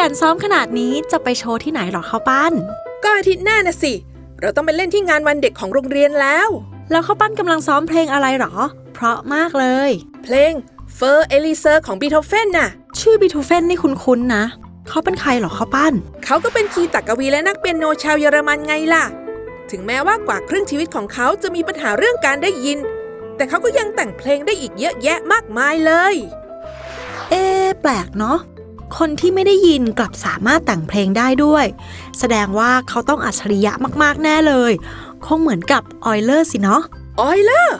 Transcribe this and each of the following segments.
ยันซ้อมขนาดนี้จะไปโชว์ที่ไหนหรอข้าวปั้น ก็อาทิตย์หน้านะสิ เราต้องไปเล่นที่งานวันเด็กของโรงเรียนแล้ว แล้วข้าวปั้นกำลังซ้อมเพลงอะไรหรอ เพราะมากเลย เพลงเฟอร์เอลิเซอร์ของบีโธเฟนน่ะ ชื่อบีทูเฟนนี่คุ้นๆนะ เขาเป็นใครหรอข้าวปั้น เขาก็เป็นคีย์ตักกวีและนักเปียโนชาวเยอรมันไงล่ะ ถึงแม้ว่ากว่าครึ่งชีวิตของเขาจะมีปัญหาเรื่องการได้ยิน แต่เขาก็ยังแต่งเพลงได้อีกเยอะแยะมากมายเลย เอ๊ะแปลกเนาะ คนที่ไม่ได้ยินกลับสามารถแต่งเพลงได้ด้วย แสดงว่าเขาต้องอัจฉริยะมากๆแน่เลย คงเหมือนกับออยเลอร์สิเนาะออยเลอร์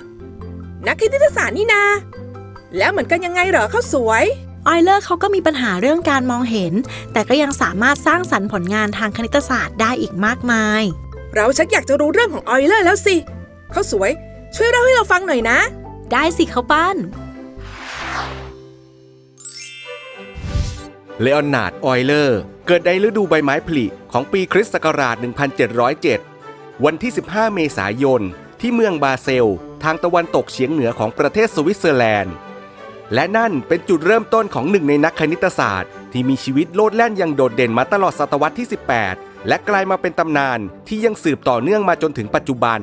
นักคณิตศาสตร์นี่นา แล้วเหมือนกันยังไงเหรอเขาสวยออยเลอร์เขาก็มีปัญหาเรื่องการมองเห็น แต่ก็ยังสามารถสร้างสรรค์ผลงานทางคณิตศาสตร์ได้อีกมากมาย เราชักอยากจะรู้เรื่องของออยเลอร์แล้วสิเขาสวย ช่วยเล่าให้เราฟังหน่อยนะ ได้สิเขาวปั้น เลออนนาร์ดออยเลอร์ เกิดในฤดูใบไม้ผลิของปีคริสต์ศักราช 1707 วันที่ 15 เมษายน ที่เมืองบาเซล ทางตะวันตกเฉียงเหนือของประเทศสวิตเซอร์แลนด์ และนั่นเป็นจุดเริ่มต้นของหนึ่งในนักคณิตศาสตร์ ที่มีชีวิตโลดแล่นอย่างโดดเด่นมาตลอดศตวรรษที่ 18 และกลายมาเป็นตำนานที่ยังสืบต่อเนื่องมาจนถึงปัจจุบัน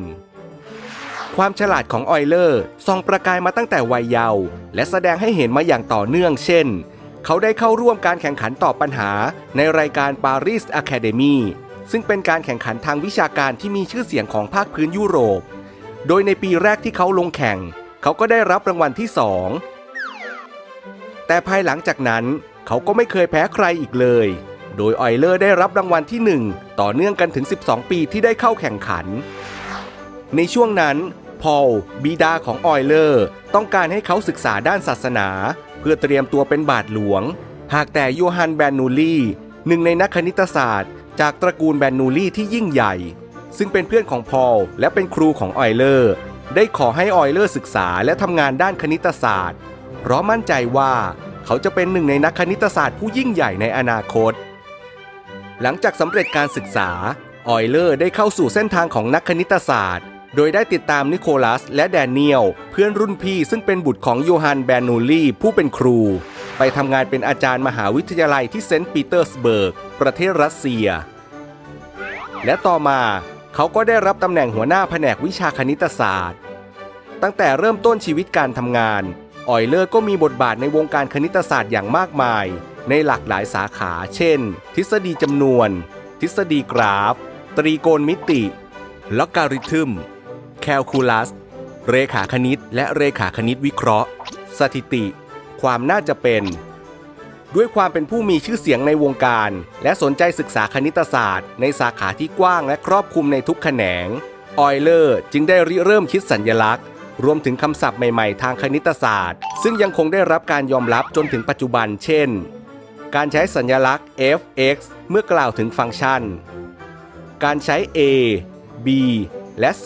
ความฉลาดของออยเลอร์ส่องประกายมาตั้งแต่วัยเยาว์และแสดงให้เห็นมาอย่างต่อเนื่อง เช่น เขาได้เข้าร่วมการแข่งขันตอบปัญหาในรายการ Paris Academy ซึ่งเป็นการแข่งขันทางวิชาการที่มีชื่อเสียงของภาคพื้นยุโรป โดยในปีแรกที่เขาลงแข่ง เขาก็ได้รับรางวัลที่2แต่ภายหลังจากนั้น เขาก็ไม่เคยแพ้ใครอีกเลย โดยออยเลอร์ได้รับรางวัลที่ 1 ต่อเนื่องกันถึง 12 ปีที่ได้เข้าแข่งขัน ในช่วงนั้น พอล บิดาของออยเลอร์ ต้องการให้เขาศึกษาด้านศาสนา พื่อเตรียมตัวเป็นบาทหลวง หากแต่โยฮันแบนนูลีหนึ่งในนักคณิตศาสตร์ จากตระกูลแบนนูลีที่ยิ่งใหญ่ ซึ่งเป็นเพื่อนของพอลและเป็นครูของออยเลอร์ ได้ขอให้ออยเลอร์ศึกษาและทำงานด้านคณิตศาสตร์ เพราะมั่นใจว่าเขาจะเป็นหนึ่งในนักคณิตศาสตร์ผู้ยิ่งใหญ่ในอนาคต หลังจากสำเร็จการศึกษาออยเลอร์ได้เข้าสู่เส้นทางของนักคณิตศาสตร์ โดยได้ติดตามนิโคลัสและแดเนียล เพื่อนรุ่นพี่ซึ่งเป็นบุตรของโยฮันแบนนูลีผู้เป็นครู ไปทำงานเป็นอาจารย์มหาวิทยาลัยที่เซนต์ปีเตอร์สเบิร์ก ประเทศรัสเซีย และต่อมาเขาก็ได้รับตำแหน่งหัวหน้าแผนกวิชาคณิตศาสตร์ ตั้งแต่เริ่มต้นชีวิตการทำงานออยเลอร์ก็มีบทบาทในวงการคณิตศาสตร์อย่างมากมาย ในหลากหลายสาขา เช่น ทฤษฎีจำนวน ทฤษฎีกราฟ ตรีโกณมิติ ลอการิทึม คลคูลัส เรขาคณิต และเรขาคณิตวิเคราะห์ สถิติ ความน่าจะเป็น ด้วยความเป็นผู้มีชื่อเสียงในวงการ และสนใจศึกษาคณิตศาสตร์ ในสาขาที่กว้างและครอบคลุมในทุกแขนง ออยเลอร์จึงได้ริเริ่มคิดสัญญลักษณ์ รวมถึงคำศัพท์ใหม่ๆ ทางคณิตศาสตร์ ซึ่งยังคงได้รับการยอมรับจนถึงปัจจุบัน เช่น การใช้สัญลักษณ์ f(x) เมื่อกล่าวถึงฟังก์ชัน การใช้ a b และ c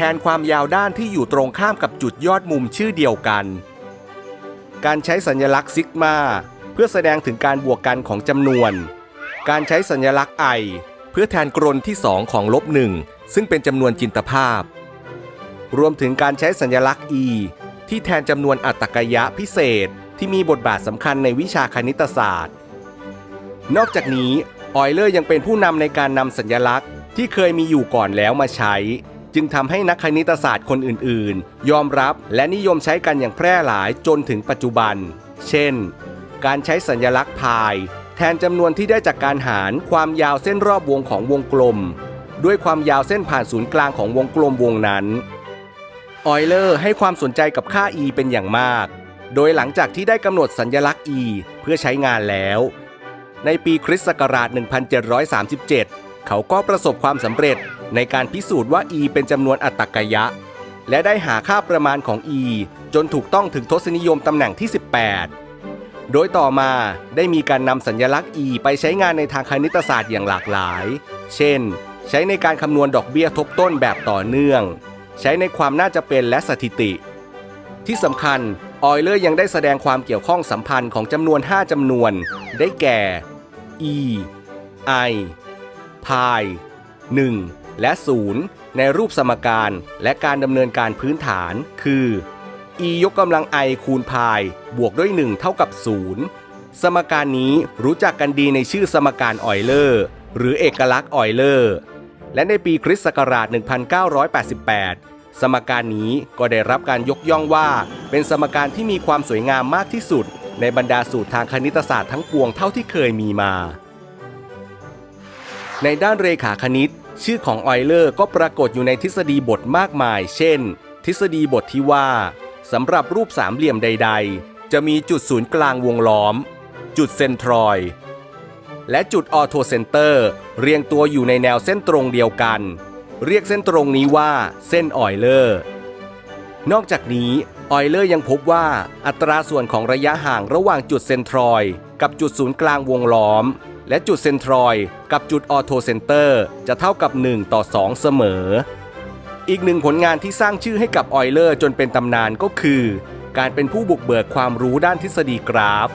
แทนความยาวด้านที่อยู่ตรงข้ามกับจุดยอดมุมชื่อเดียวกัน การใช้สัญลักษณ์ซิกมาเพื่อแสดงถึงการบวกกันของจำนวน การใช้สัญลักษณ์ i เพื่อแทนกรนที่ 2 ของลบหนึ่งซึ่งเป็นจำนวนจินตภาพ รวมถึงการใช้สัญลักษณ์ e ที่แทนจำนวนอัตตกยะพิเศษที่มีบทบาทสำคัญในวิชาคณิตศาสตร์ นอกจากนี้ออยเลอร์ยังเป็นผู้นำในการนำสัญลักษณ์ที่เคยมีอยู่ก่อนแล้วมาใช้ จึงทำให้นักคณิตศาสตร์คนอื่นๆ ยอมรับและนิยมใช้กันอย่างแพร่หลายจนถึงปัจจุบัน เช่น การใช้สัญลักษณ์พาย แทนจำนวนที่ได้จากการหารความยาวเส้นรอบวงของวงกลม ด้วยความยาวเส้นผ่านศูนย์กลางของวงกลมวงนั้น ออยเลอร์ให้ความสนใจกับค่า e เป็นอย่างมาก โดยหลังจากที่ได้กำหนดสัญลักษณ์ e เพื่อใช้งานแล้ว ในปีคริสต์ศักราช 1737 เขาก็ประสบความสำเร็จ ในการพิสูจน์ว่า e เป็นจำนวนอัตตกยะ และได้หาค่าประมาณของ e จนถูกต้องถึงทศนิยมตำแหน่งที่ 18 โดยต่อมาได้มีการนำสัญลักษณ์ e ไปใช้งานในทางคณิตศาสตร์อย่างหลากหลาย เช่น ใช้ในการคำนวณดอกเบี้ยทบต้นแบบต่อเนื่อง ใช้ในความน่าจะเป็นและสถิติ ที่สำคัญออยเลอร์ยังได้แสดงความเกี่ยวข้องสัมพันธ์ของจำนวน 5จำนวน ได้แก่ e i พาย1 และ 0 ในรูปสมการและการดำเนินการพื้นฐาน คือ e ยกกำลัง i คูณพายบวกด้วย 1 เท่ากับ 0 สมการนี้รู้จักกันดีในชื่อสมการออยเลอร์ หรือเอกลักษณ์ออยเลอร์ และในปีคริสต์ศักราช 1988 สมการนี้ก็ได้รับการยกย่องว่า เป็นสมการที่มีความสวยงามมากที่สุด ในบรรดาสูตรทางคณิตศาสตร์ทั้งปวงเท่าที่เคยมีมาในด้านเรขาคณิต ชื่อของออยเลอร์ก็ปรากฏอยู่ในทฤษฎีบทมากมาย เช่น ทฤษฎีบทที่ว่าสำหรับรูปสามเหลี่ยมใด ๆ จะมีจุดศูนย์กลางวงล้อม จุดเซนทรอยและจุดออโทเซนเตอร์ เรียงตัวอยู่ในแนวเส้นตรงเดียวกัน เรียกเส้นตรงนี้ว่าเส้นออยเลอร์ นอกจากนี้ออยเลอร์ยังพบว่าอัตราส่วนของระยะห่างระหว่างจุดเซนทรอย กับจุดศูนย์กลางวงล้อม และจุดเซนทรอยด์กับจุดออโทเซนเตอร์จะเท่ากับ 1 ต่อ 2 เสมอ อีกหนึ่งผลงานที่สร้างชื่อให้กับออยเลอร์จนเป็นตำนานก็คือ การเป็นผู้บุกเบิกความรู้ด้านทฤษฎีกราฟ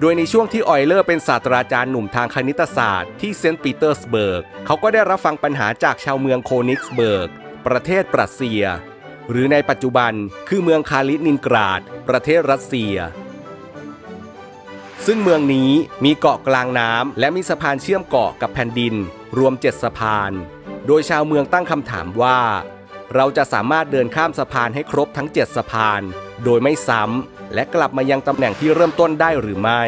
โดยในช่วงที่ออยเลอร์เป็นศาสตราจารย์หนุ่มทางคณิตศาสตร์ที่เซนต์ปีเตอร์สเบิร์ก เขาก็ได้รับฟังปัญหาจากชาวเมืองโคนิกสเบิร์ก ประเทศปรัสเซีย หรือในปัจจุบันคือเมืองคาลินินกราด ประเทศรัสเซีย ซึ่งเมืองนี้มีเกาะกลางน้ำและมีสะพานเชื่อมเกาะกับแผ่นดิน รวม7สะพาน โดยชาวเมืองตั้งคำถามว่า เราจะสามารถเดินข้ามสะพานให้ครบทั้ง7สะพาน โดยไม่ซ้ำและกลับมายังตำแหน่งที่เริ่มต้นได้หรือไม่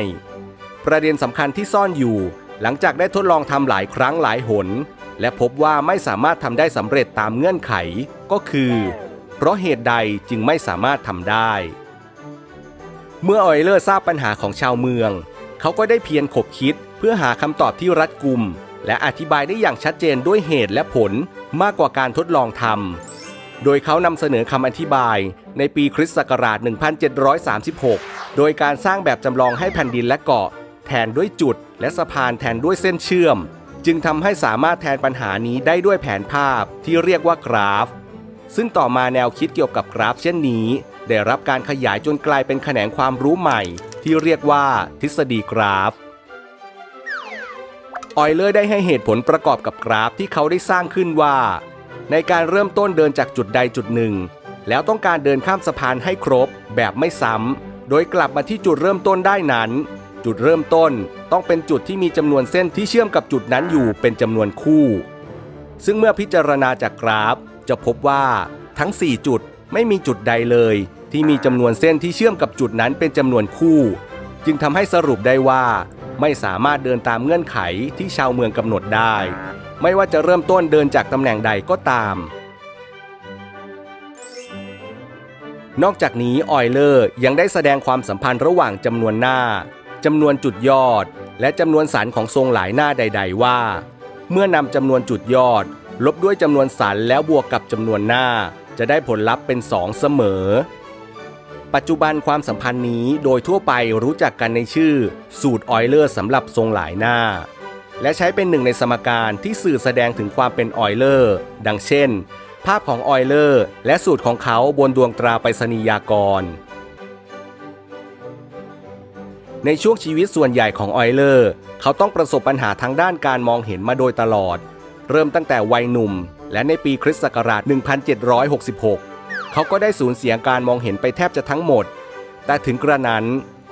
ประเด็นสำคัญที่ซ่อนอยู่ หลังจากได้ทดลองทำหลายครั้งหลายหน และพบว่าไม่สามารถทำได้สำเร็จตามเงื่อนไข ก็คือ เพราะเหตุใดจึงไม่สามารถทำได้ เมื่อออยเลอร์ทราบปัญหาของชาวเมือง เขาก็ได้เพียรขบคิดเพื่อหาคำตอบที่รัดกุม และอธิบายได้อย่างชัดเจนด้วยเหตุและผลมากกว่าการทดลองทำ โดยเขานำเสนอคำอธิบายในปีคริสต์ศักราช 1736 โดยการสร้างแบบจำลองให้แผ่นดินและเกาะ แทนด้วยจุด และสะพานแทนด้วยเส้นเชื่อม จึงทำให้สามารถแทนปัญหานี้ได้ด้วยแผนภาพที่เรียกว่ากราฟ ซึ่งต่อมาแนวคิดเกี่ยวกับกราฟเช่นนี้ ได้รับการขยายจนกลายเป็นแขนงความรู้ใหม่ ที่เรียกว่าทฤษฎีกราฟ ออยเลอร์ได้ให้เหตุผลประกอบกับกราฟที่เขาได้สร้างขึ้นว่า ในการเริ่มต้นเดินจากจุดใดจุดหนึ่ง แล้วต้องการเดินข้ามสะพานให้ครบแบบไม่ซ้ำ โดยกลับมาที่จุดเริ่มต้นได้นั้น จุดเริ่มต้นต้องเป็นจุดที่มีจำนวนเส้นที่เชื่อมกับจุดนั้นอยู่เป็นจำนวนคู่ ซึ่งเมื่อพิจารณาจากกราฟจะพบว่าทั้ง 4 จุด ไม่มีจุดใดเลย ที่มีจำนวนเส้นที่เชื่อมกับจุดนั้นเป็นจำนวนคู่ จึงทำให้สรุปได้ว่า ไม่สามารถเดินตามเงื่อนไขที่ชาวเมืองกำหนดได้ ไม่ว่าจะเริ่มต้นเดินจากตำแหน่งใดก็ตาม นอกจากนี้ออยเลอร์ยังได้แสดงความสัมพันธ์ระหว่างจำนวนหน้าจำนวนจุดยอด และจำนวนสันของทรงหลายหน้าใด ๆ ว่า เมื่อนำจำนวนจุดยอด ลบด้วยจำนวนสันแล้วบวกกับจำนวนหน้า จะได้ผลลัพธ์เป็น 2 เสมอ ปัจจุบันความสัมพันธ์นี้โดยทั่วไปรู้จักกันในชื่อ สูตรออยเลอร์สำหรับทรงหลายหน้า และใช้เป็นหนึ่งในสมการที่สื่อแสดงถึงความเป็นออยเลอร์ดังเช่น ภาพของออยเลอร์และสูตรของเขาบนดวงตราไปรษณียากรในช่วงชีวิตส่วนใหญ่ของออยเลอร์ เขาต้องประสบปัญหาทางด้านการมองเห็นมาโดยตลอด เริ่มตั้งแต่วัยหนุ่ม และในปีคริสต์ศักราช 1766 เขาก็ได้สูญเสียการมองเห็นไปแทบจะทั้งหมด แต่ถึงกระนั้น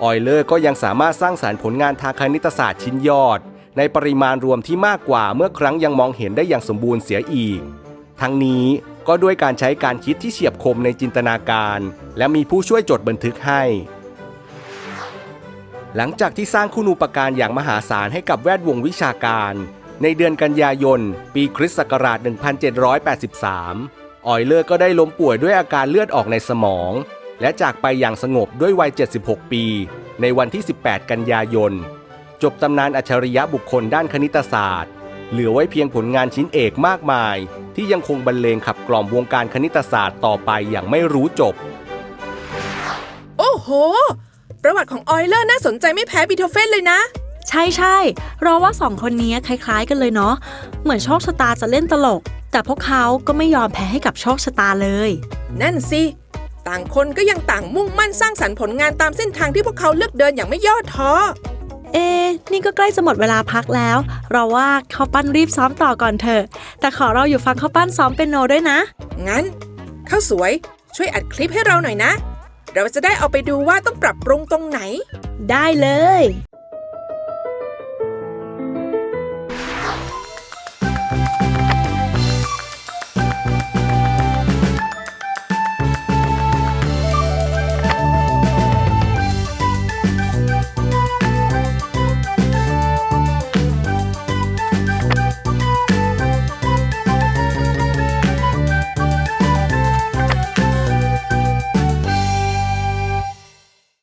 ออยเลอร์ก็ยังสามารถสร้างสารรค์ผลงานทางคณิตศาสตร์ชิ้นยอด ในปริมาณรวมที่มากกว่าเมื่อครั้งยังมองเห็นได้อย่างสมบูรณ์เสียอีก ทั้งนี้ก็ด้วยการใช้การคิดที่เฉียบคมในจินตนาการ และมีผู้ช่วยจดบันทึกให้ หลังจากที่สร้างคุณูปการอย่างมหาศาลให้กับแวดวงวิชาการ ในเดือนกันยายน ปีคริสต์ศักราช 1783 ออยเลอร์ก็ได้ล้มป่วยด้วยอาการเลือดออกในสมอง และจากไปอย่างสงบด้วยวัย 76 ปี ในวันที่ 18 กันยายน จบตำนานอัจฉริยะบุคคลด้านคณิตศาสตร์ เหลือไว้เพียงผลงานชิ้นเอกมากมาย ที่ยังคงบรรเลงขับกล่อมวงการคณิตศาสตร์ต่อไปอย่างไม่รู้จบ โอ้โห ประวัติของออยเลอร์น่าสนใจไม่แพ้บีโธเฟนเลยนะ ใช่ใช่ๆเราว่าสองคนนี้คล้ายๆ กันเลยเนาะ เหมือนโชคชะตาจะเล่นตลก แต่พวกเขาก็ไม่ยอมแพ้ให้กับโชคชะตาเลย นั่นสิ ต่างคนก็ยังต่างมุ่งมั่นสร้างสรรค์ผลงานตามเส้นทางที่พวกเขาเลือกเดินอย่างไม่ย่อท้อ เอะนี่ก็ใกล้จะหมดเวลาพักแล้ว เราว่าข้าวปั้นรีบซ้อมต่อก่อนเถอะ แต่ขอเราอยู่ฟังข้าวปั้นซ้อมเป็นโนด้วยนะ งั้นข้าวสวยช่วยอัดคลิปให้เราหน่อยนะ เราจะได้เอาไปดูว่าต้องปรับปรุงตรงไหน ได้เลย